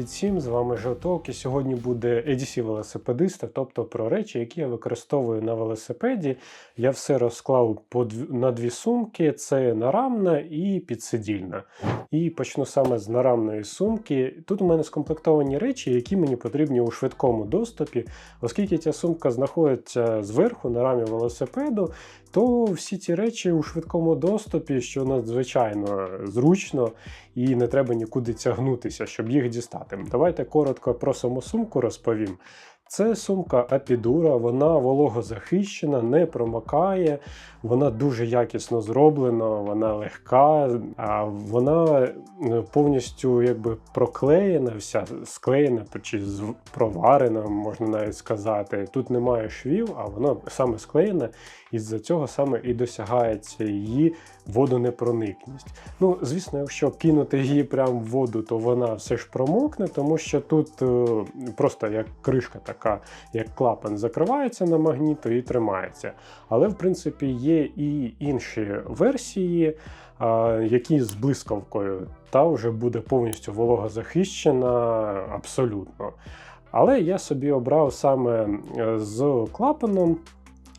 Привіт всім, з вами Жоток. І сьогодні буде EDC велосипедиста, тобто про речі, які я використовую на велосипеді. Я все розклав на дві сумки: це нарамна і підсидільна. І почну саме з нарамної сумки. Тут у мене скомплектовані речі, які мені потрібні у швидкому доступі, оскільки ця сумка знаходиться зверху на рамі велосипеду, то всі ці речі у швидкому доступі, що надзвичайно зручно і не треба нікуди тягнутися, щоб їх дістати. Давайте коротко про саму сумку розповім. Це сумка Апідура, вона вологозахищена, не промокає, вона дуже якісно зроблена, вона легка, а вона е, повністю якби проклеєна, вся склеєна чи проварена, можна навіть сказати. Тут немає швів, а вона саме склеєна, і з-за цього саме і досягається її водонепроникність. Ну, звісно, якщо кинути її прямо в воду, то вона все ж промокне, тому що тут е, просто як кришка така, як клапан закривається на магніту і тримається. Але в принципі є і інші версії, які з блискавкою, та вже буде повністю вологозахищена абсолютно. Але я собі обрав саме е, з клапаном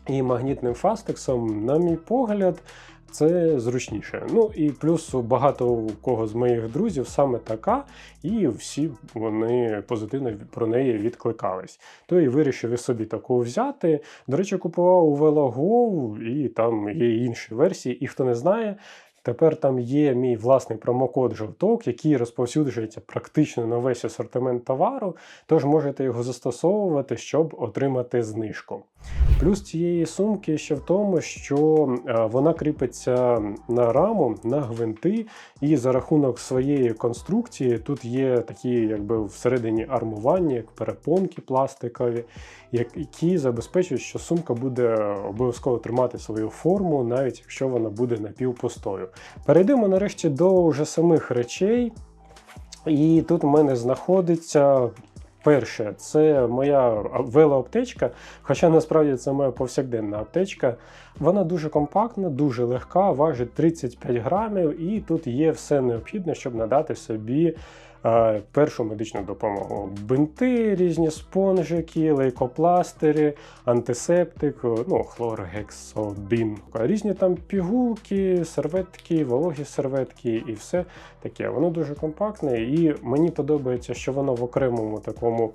і магнітним фастексом, на мій погляд, це зручніше. Ну і плюс багато у кого з моїх друзів саме така, і всі вони позитивно про неї відкликались. То і вирішив і собі таку взяти. До речі, купував у VeloGo, і там є інші версії. І хто не знає, Тепер там є мій власний промокод жовток, який розповсюджується практично на весь асортимент товару, тож можете його застосовувати, щоб отримати знижку. Плюс цієї сумки ще в тому, що е, вона кріпиться на раму, на гвинти, і за рахунок своєї конструкції тут є такі, якби всередині армування, як перепонки пластикові, які забезпечують, що сумка буде обов'язково тримати свою форму, навіть якщо вона буде напівпустою. Перейдемо нарешті до вже самих речей. І тут у мене знаходиться. Перше, це моя велоаптечка, хоча насправді це моя повсякденна аптечка. Вона дуже компактна, дуже легка, важить 35 грамів, і тут є все необхідне, щоб надати собі першу медичну допомогу. Бинти, різні спонжики, лейкопластири, антисептик, ну, хлоргексодин. Різні там пігулки, серветки, вологі серветки і все таке. Воно дуже компактне, і мені подобається, що воно в окремому такому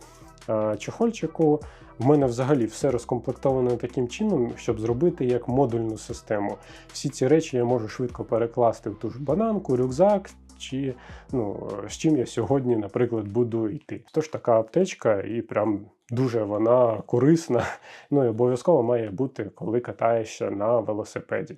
чехольчику. В мене взагалі все розкомплектовано таким чином, щоб зробити як модульну систему. Всі ці речі я можу швидко перекласти в ту ж бананку, рюкзак. Чи ну, з чим я сьогодні, наприклад, буду йти. Тож така аптечка, і прям дуже вона корисна. Ну і обов'язково має бути, коли катаєшся на велосипеді.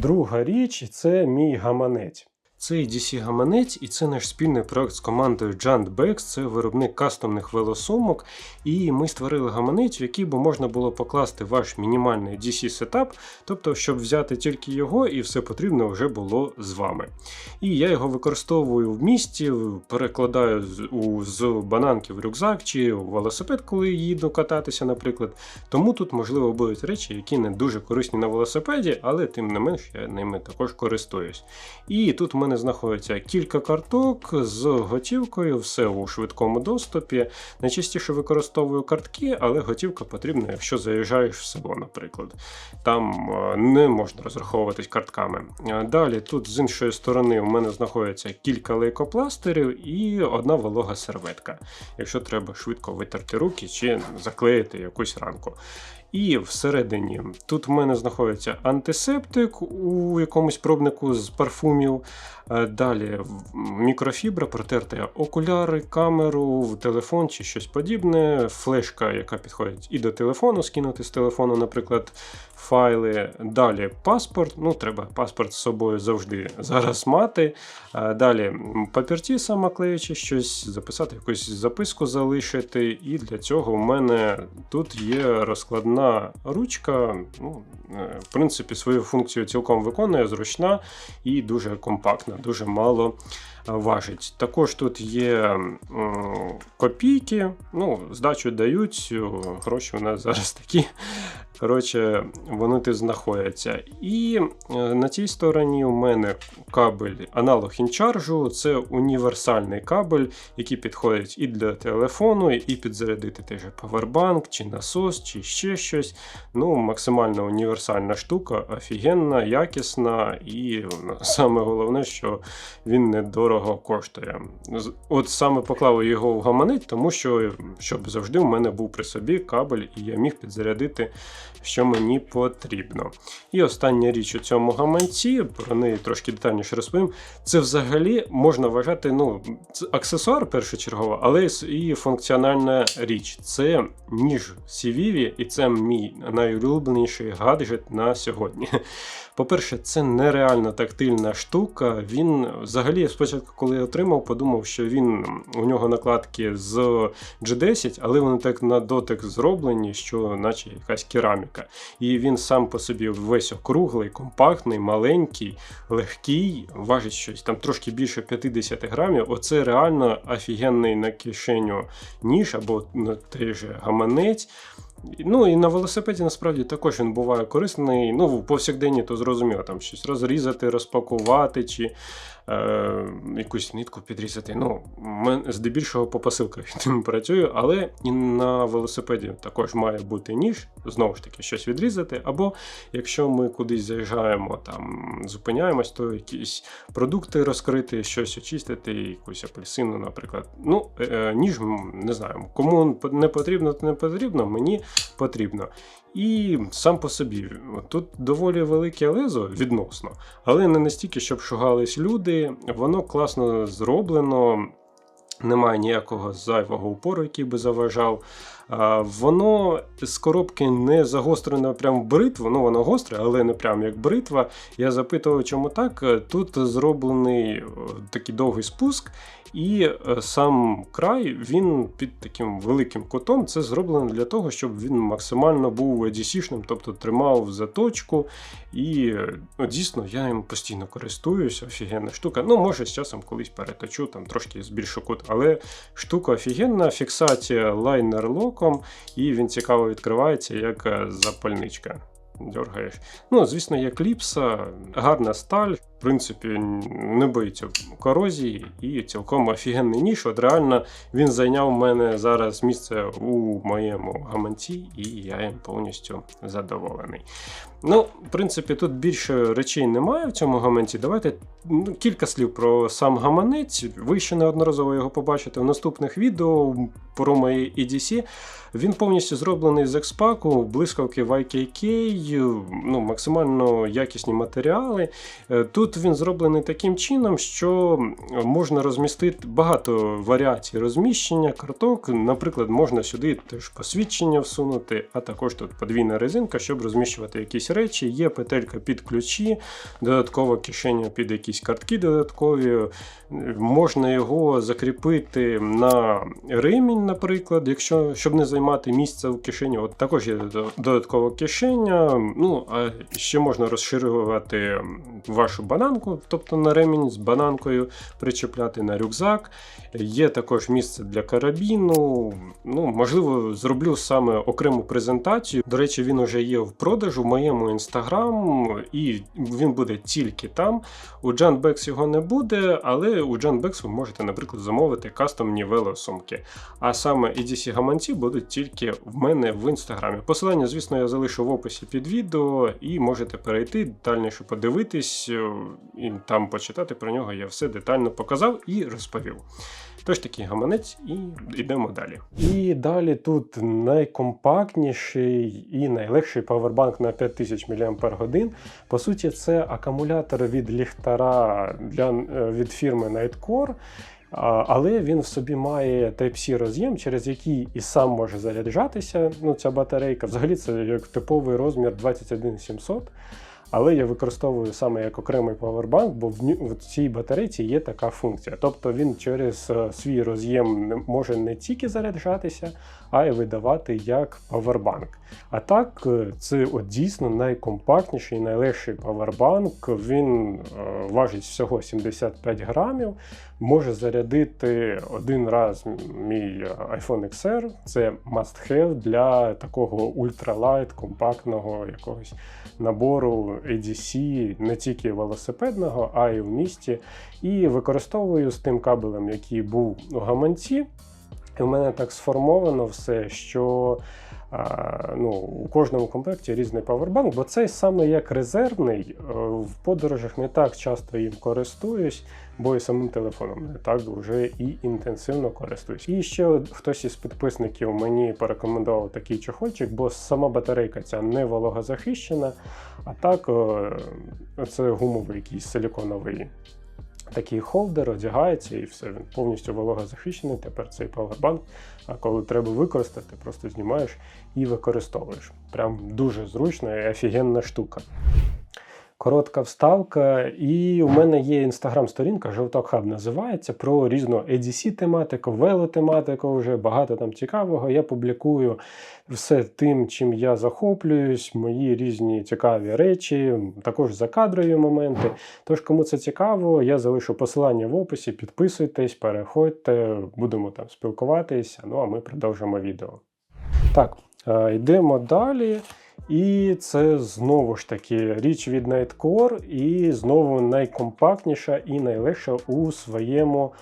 Друга річ це мій гаманець. Це DC гаманець, і це наш спільний проект з командою JantBex, це виробник кастомних велосумок. І ми створили гаманець, в який би можна було покласти ваш мінімальний DC сетап, тобто, щоб взяти тільки його, і все потрібно вже було з вами. І я його використовую в місті, перекладаю з, у, з бананки в рюкзак чи у велосипед, коли їду кататися, наприклад. Тому тут, можливо, будуть речі, які не дуже корисні на велосипеді, але тим не менш я ними також користуюсь. І тут у мене знаходиться кілька карток з готівкою, все у швидкому доступі. Найчастіше використовую картки, але готівка потрібна, якщо заїжджаєш в село, наприклад. Там е, не можна розраховуватись картками. Е, Далі, тут з іншої сторони, у мене знаходиться кілька лейкопластирів і одна волога серветка, якщо треба швидко витерти руки чи заклеїти якусь ранку. І всередині тут в мене знаходиться антисептик у якомусь пробнику з парфумів. Е, Далі мікрофібра, протерти окуляри, камеру, телефон чи щось подібне, флешка, яка підходить і до телефону, скинути з телефону, наприклад, файли. Далі паспорт. Ну, треба паспорт з собою завжди зараз мати. Е, Далі папірці самоклеючі, щось записати, якусь записку залишити. І для цього у мене тут є розкладна ручка. Ну, е, в принципі, свою функцію цілком виконує, зручна і дуже компактна, дуже мало е, важить. Також тут є копійки, ну, здачу дають, гроші у нас зараз такі. Коротше, вони тут знаходяться. І е, на цій стороні у мене кабель аналог інчаржу. Це універсальний кабель, який підходить і для телефону, і підзарядити же павербанк, чи насос, чи ще щось. Ну, максимально універсальна штука, офігенна, якісна, і саме головне, що він недорого коштує. От саме поклав його в гаманець, тому що щоб завжди у мене був при собі кабель, і я міг підзарядити, що мені потрібно. І остання річ у цьому гаманці, про неї трошки детальніше розповім. Це взагалі можна вважати ну, аксесуар першочергово, але і функціональна річ. Це ніж Сівіві, і це мій найулюбленіший гаджет на сьогодні. По-перше, це нереально тактильна штука. Він взагалі спочатку, коли я отримав, подумав, що він у нього накладки з G10, але вони так на дотик зроблені, що наче якась кераміка. І він сам по собі весь округлий, компактний, маленький, легкий, важить щось там трошки більше 50 грамів. Оце реально офігенний на кишеню ніж або на той же гаманець. Ну і на велосипеді насправді також він буває корисний. Ну, повсякденні то зрозуміло, там щось розрізати, розпакувати чи е, якусь нитку підрізати. Ну, мен, здебільшого по посилках тим працюю, але і на велосипеді також має бути ніж, знову ж таки, щось відрізати. Або якщо ми кудись заїжджаємо, там зупиняємось, то якісь продукти розкрити, щось очистити, якусь апельсину, наприклад. Ну, е, е, ніж не знаю, кому не потрібно, то не потрібно, мені потрібно. І сам по собі тут доволі велике лезо відносно, але не настільки, щоб шугались люди. Воно класно зроблено. Немає ніякого зайвого упору, який би заважав. Воно з коробки не загострене прям бритву, ну воно гостре, але не прям як бритва. Я запитував, чому так. Тут зроблений е, такий довгий спуск, і е, сам край він під таким великим кутом. Це зроблено для того, щоб він максимально був EDC-шним, тобто тримав заточку. І ну, дійсно я їм постійно користуюся, офігенна штука. Ну, може, з часом колись переточу, там трошки збільшу кут, але штука офігенна, фіксація лайнер-локом, і він цікаво відкривається як е, запальничка. Дергаєш. Ну, звісно, є кліпса, гарна сталь, принципі, не боїться корозії і цілком офігенний ніж. От реально він зайняв у мене зараз місце у моєму гаманці, і я їм повністю задоволений. Ну, в принципі, тут більше речей немає в цьому гаманці. Давайте ну, кілька слів про сам гаманець. Ви ще неодноразово його побачите в наступних відео про мої EDC. Він повністю зроблений з експаку, блискавки YKK, ну, максимально якісні матеріали. Е, Тут він зроблений таким чином, що можна розмістити багато варіацій розміщення карток. Наприклад, можна сюди теж посвідчення всунути, а також тут подвійна резинка, щоб розміщувати якісь речі. Є петелька під ключі, додаткова кишеня під якісь картки додаткові. Можна його закріпити на ремінь, наприклад, якщо щоб не займати місце в кишені. От також є додаткова кишеня. Ну, а ще можна розширювати вашу бананку, тобто на ремінь з бананкою причепляти на рюкзак. Є також місце для карабіну. Ну, можливо, зроблю саме окрему презентацію. До речі, він вже є в продажу в моєму інстаграм, і він буде тільки там. У Janbex його не буде, але у ви можете, наприклад, замовити кастомні велосумки. А саме EDC гаманці будуть тільки в мене в інстаграмі. Посилання, звісно, я залишу в описі під відео, і можете перейти детальніше подивитись е, і там почитати про нього. Я все детально показав і розповів. Тож такий гаманець, і йдемо далі. І далі тут найкомпактніший і найлегший павербанк на 5000 мАч. По суті, це акумулятор від ліхтара для, е, від фірми Nightcore. Але він в собі має Type-C роз'єм, через який і сам може заряджатися. Ну, ця батарейка. Взагалі це як типовий розмір 21700. Але я використовую саме як окремий павербанк, бо в цій батарейці є така функція. Тобто він через е, свій роз'єм може не тільки заряджатися, а й видавати як павербанк. А так, е, це от дійсно найкомпактніший, найлегший павербанк. Він е, важить всього 75 грамів. Може зарядити один раз мій iPhone XR. Це must have для такого ультралайт, компактного якогось набору ADC, не тільки велосипедного, а й в місті. І використовую з тим кабелем, який був у гаманці. І в мене так сформовано все, що ну, у кожному комплекті різний павербанк, бо цей саме як резервний. е, В подорожах не так часто їм користуюсь, бо і самим телефоном не так вже і інтенсивно користуюсь. І ще хтось із підписників мені порекомендував такий чохольчик, бо сама батарейка ця не вологозахищена, а так е, це гумовий якийсь силіконовий такий холдер одягається і все, він повністю вологозахищений. Тепер цей павербанк. А коли треба використати, просто знімаєш і використовуєш. Прям дуже зручна і офігенна штука. Коротка вставка, і у мене є інстаграм-сторінка, Жовток Хаб називається про різну EDC тематику, велотематику, вже багато там цікавого. Я публікую все тим, чим я захоплююсь, мої різні цікаві речі, також закадрові моменти. Тож, кому це цікаво, я залишу посилання в описі, підписуйтесь, переходьте, будемо там спілкуватися. Ну а ми продовжимо відео. Так, е, йдемо далі. І це знову ж таки річ від Nightcore, і знову найкомпактніша і найлегша у своєму.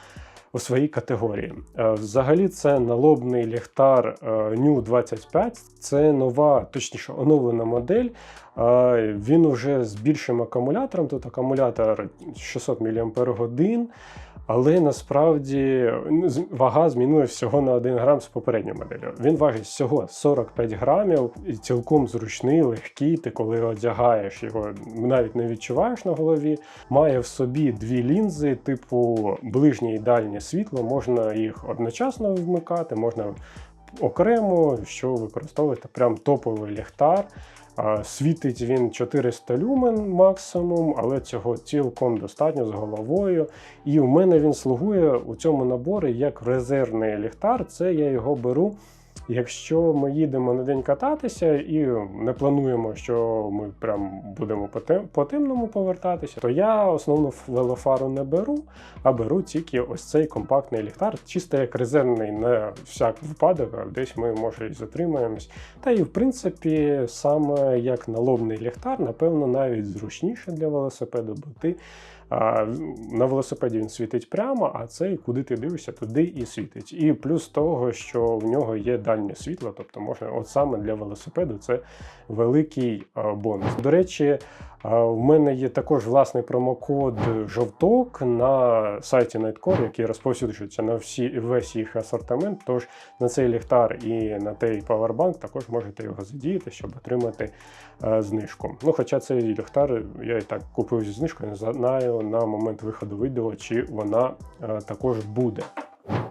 У своїй категорії. Е, Взагалі, це налобний ліхтар е, New 25. Це нова, точніше, оновлена модель. Е, Він уже з більшим акумулятором. Тут акумулятор 600 мАч. Але насправді ну, вага змінилася всього на 1 грам з попередньої моделі. Він важить всього 45 грамів і цілком зручний, легкий. Ти коли одягаєш його, навіть не відчуваєш на голові. Має в собі дві лінзи, типу ближнє і дальнє світло. Можна їх одночасно вмикати, можна окремо, що використовувати прям топовий ліхтар. Світить він 400 люмен максимум, але цього цілком достатньо з головою. І в мене він слугує у цьому наборі як резервний ліхтар. Це я його беру. Якщо ми їдемо на день кататися і не плануємо, що ми прям будемо по, тем, по темному повертатися, то я основну велофару не беру, а беру тільки ось цей компактний ліхтар, чисто як резервний на всяк випадок, а десь ми може і затримаємось. Та і в принципі, саме як налобний ліхтар, напевно, навіть зручніше для велосипеду, бо ти на велосипеді він світить прямо, а цей, куди ти дивишся, туди і світить. І плюс того, що в нього є дальнє світло, тобто можна, от саме для велосипеду, це великий бонус. До речі, в мене є також власний промокод жовток на сайті Nightcore, який розповсюджується на всі весь їх асортимент. Тож на цей ліхтар і на той павербанк також можете його задіяти, щоб отримати е, знижку. Ну, хоча цей ліхтар я і так купив зі знижкою, не знаю на момент виходу відео, чи вона е, також буде.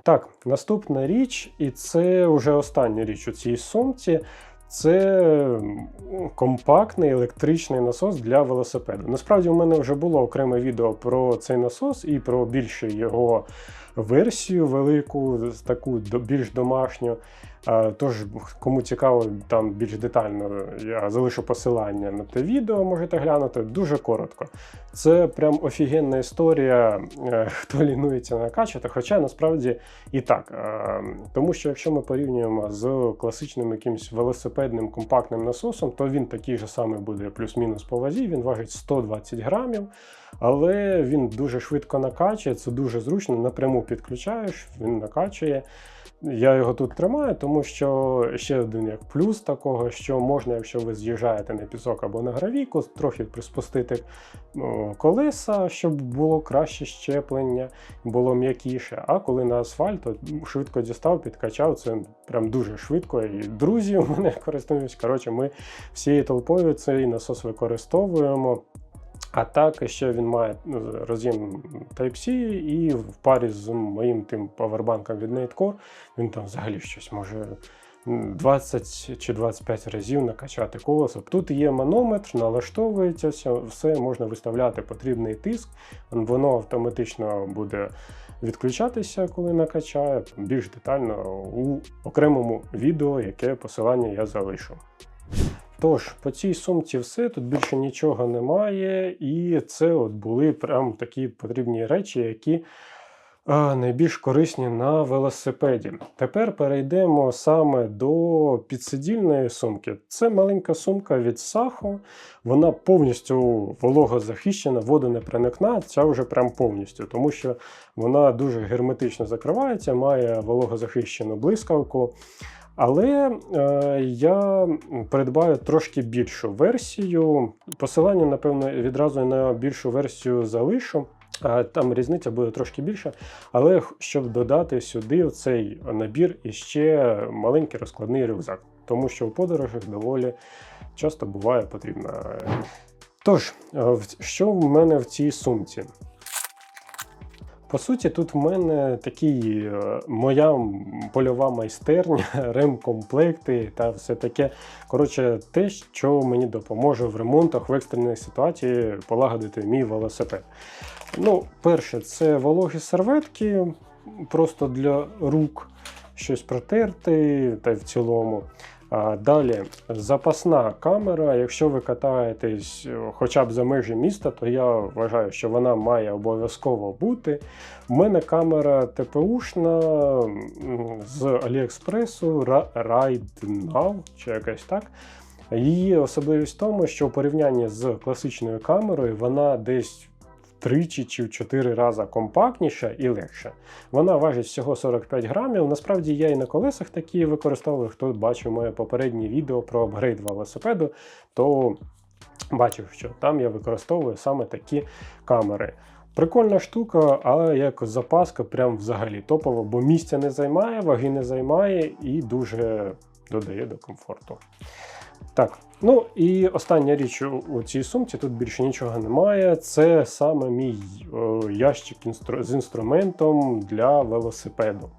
Так, наступна річ, і це вже остання річ у цій сумці. Це компактний електричний насос для велосипеду. Насправді, у мене вже було окреме відео про цей насос і про більше його версію велику, таку більш домашню. А, Тож, кому цікаво, там більш детально я залишу посилання на те відео, можете глянути. Дуже коротко. Це прям офігенна історія, е, хто лінується накачати, хоча насправді і так. Е, Тому що якщо ми порівнюємо з класичним якимось велосипедним компактним насосом, то він такий же самий буде плюс-мінус по вазі, він важить 120 грамів. Але він дуже швидко накачує, це дуже зручно. Напряму підключаєш, він накачує. Я його тут тримаю, тому що ще один як плюс такого, що можна, якщо ви з'їжджаєте на пісок або на гравійку, трохи приспустити ну, колеса, щоб було краще щеплення, було м'якіше. А коли на асфальт, то швидко дістав, підкачав, це прям дуже швидко. І друзі у мене користуються. Коротше, ми всією толпою цей насос використовуємо. А так ще він має ну, роз'єм Type-C, і в парі з моїм тим павербанком від Nightcore він там взагалі щось може 20 чи 25 разів накачати колесо. Тут є манометр, налаштовується все, можна виставляти потрібний тиск, воно автоматично буде відключатися, коли накачає. Більш детально у окремому відео, яке посилання я залишу. Тож, по цій сумці все, тут більше нічого немає, і це от були прям такі потрібні речі, які а, найбільш корисні на велосипеді. Тепер перейдемо саме до підсидільної сумки. Це маленька сумка від Сахо. Вона повністю вологозахищена, водонепроникна, ця вже прям повністю, тому що вона дуже герметично закривається, має вологозахищену блискавку. Але е, я придбаю трошки більшу версію. Посилання, напевно, відразу на більшу версію залишу. А Там різниця буде трошки більша. Але щоб додати сюди цей набір іще маленький розкладний рюкзак, тому що у подорожах доволі часто буває потрібно. Тож, е, що в мене в цій сумці? По суті, тут в мене такий е, моя польова майстерня, ремкомплекти та все таке. Коротше, те, що мені допоможе в ремонтах в екстреній ситуації полагодити мій велосипед. Ну, перше, це вологі серветки, просто для рук щось протерти, та й в цілому. Далі запасна камера. Якщо ви катаєтесь е, хоча б за межі міста, то я вважаю, що вона має обов'язково бути. У мене камера ТПУшна з Аліекспресу Ride чи якось так. Її особливість в тому, що у порівнянні з класичною камерою вона десь втричі чи в чотири рази компактніша і легша. Вона важить всього 45 грамів. Насправді я і на колесах такі використовую. Хто бачив моє попереднє відео про апгрейд велосипеду, то бачив, що там я використовую саме такі камери. Прикольна штука, але як запаска, прям взагалі топова, бо місця не займає, ваги не займає і дуже додає до комфорту. Так, ну і остання річ у, цій сумці, тут більше нічого немає. Це саме мій е, ящик з інструментом для велосипеду.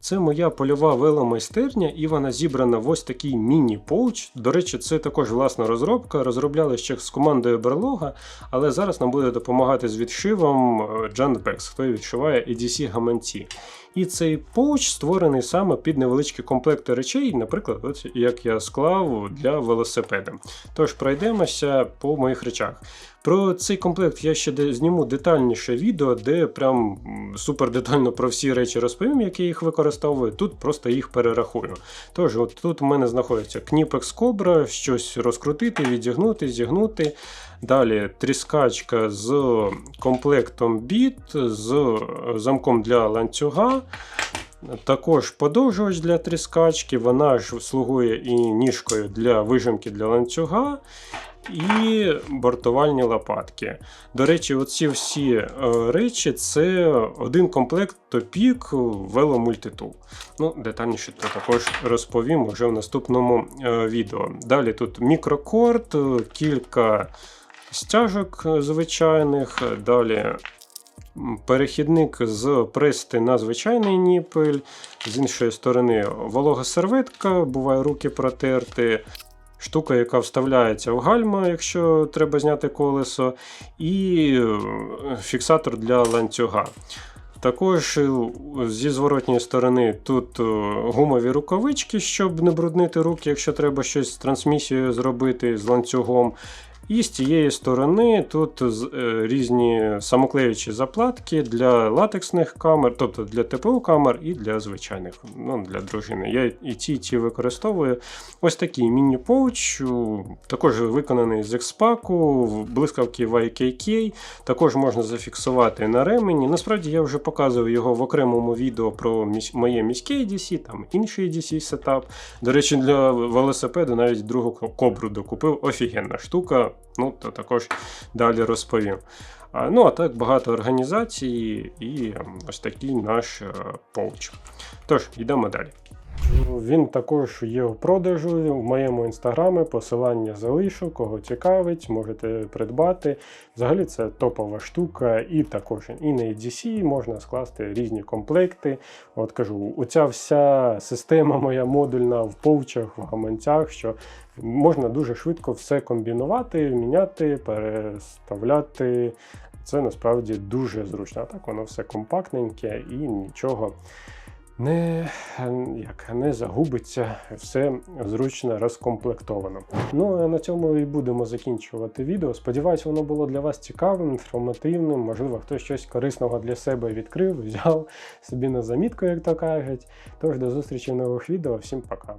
Це моя польова веломайстерня, і вона зібрана в ось такий міні-поуч. До речі, це також власна розробка. Розробляли ще з командою Берлога, але зараз нам буде допомагати з відшивом е, Джанбекс, хто відшиває EDC гаманці. І цей поуч створений саме під невеличкі комплекти речей, наприклад, от як я склав для велосипеда. Тож пройдемося по моїх речах. Про цей комплект я ще зніму детальніше відео, де прям супер детально про всі речі розповім, які я їх використовую. Тут просто їх перерахую. Тож, от тут у мене знаходиться кніпекс кобра, щось розкрутити, відігнути, зігнути. Далі тріскачка з комплектом біт, з замком для ланцюга. Також подовжувач для тріскачки, вона ж слугує і ніжкою для вижимки для ланцюга. І бортувальні лопатки. До речі, оці всі е, речі це один комплект топік веломультитул. Ну, детальніше то також розповім вже в наступному е, відео. Далі тут мікрокорд, кілька стяжок звичайних. Далі перехідник з прести на звичайний ніпель. З іншої сторони, волога серветка, буває руки протерти. Штука, яка вставляється в гальма, якщо треба зняти колесо, і е, фіксатор для ланцюга. Також е, зі зворотньої сторони тут е, гумові рукавички, щоб не бруднити руки, якщо треба щось з трансмісією зробити з ланцюгом. І з цієї сторони тут е, різні самоклеючі заплатки для латексних камер, тобто для ТПУ камер і для звичайних, ну, для дружини. Я і ті, і ті використовую. Ось такий міні-поуч, також виконаний з експаку, блискавки YKK. Також можна зафіксувати на ремені. Насправді я вже показував його в окремому відео про моє міське EDC, там інший EDC сетап. До речі, для велосипеду навіть другу кобру докупив. Офігенна штука. Ну, то також далі розповім. Ну, а так багато організацій і ем, ось такий наш е, поуч. Тож, йдемо далі. Він також є у продажу в моєму інстаграмі. Посилання залишу, кого цікавить, можете придбати. Взагалі це топова штука, і також і на EDC можна скласти різні комплекти. От кажу, оця вся система моя модульна в повчах, в гаманцях, що можна дуже швидко все комбінувати, міняти, переставляти. Це насправді дуже зручно. Так воно все компактненьке і нічого не, як, не загубиться, все зручно розкомплектовано. Ну а на цьому і будемо закінчувати відео. Сподіваюсь, воно було для вас цікавим, інформативним. Можливо, хтось щось корисного для себе відкрив, взяв собі на замітку, як то кажуть. Тож до зустрічі в нових відео. Всім пока.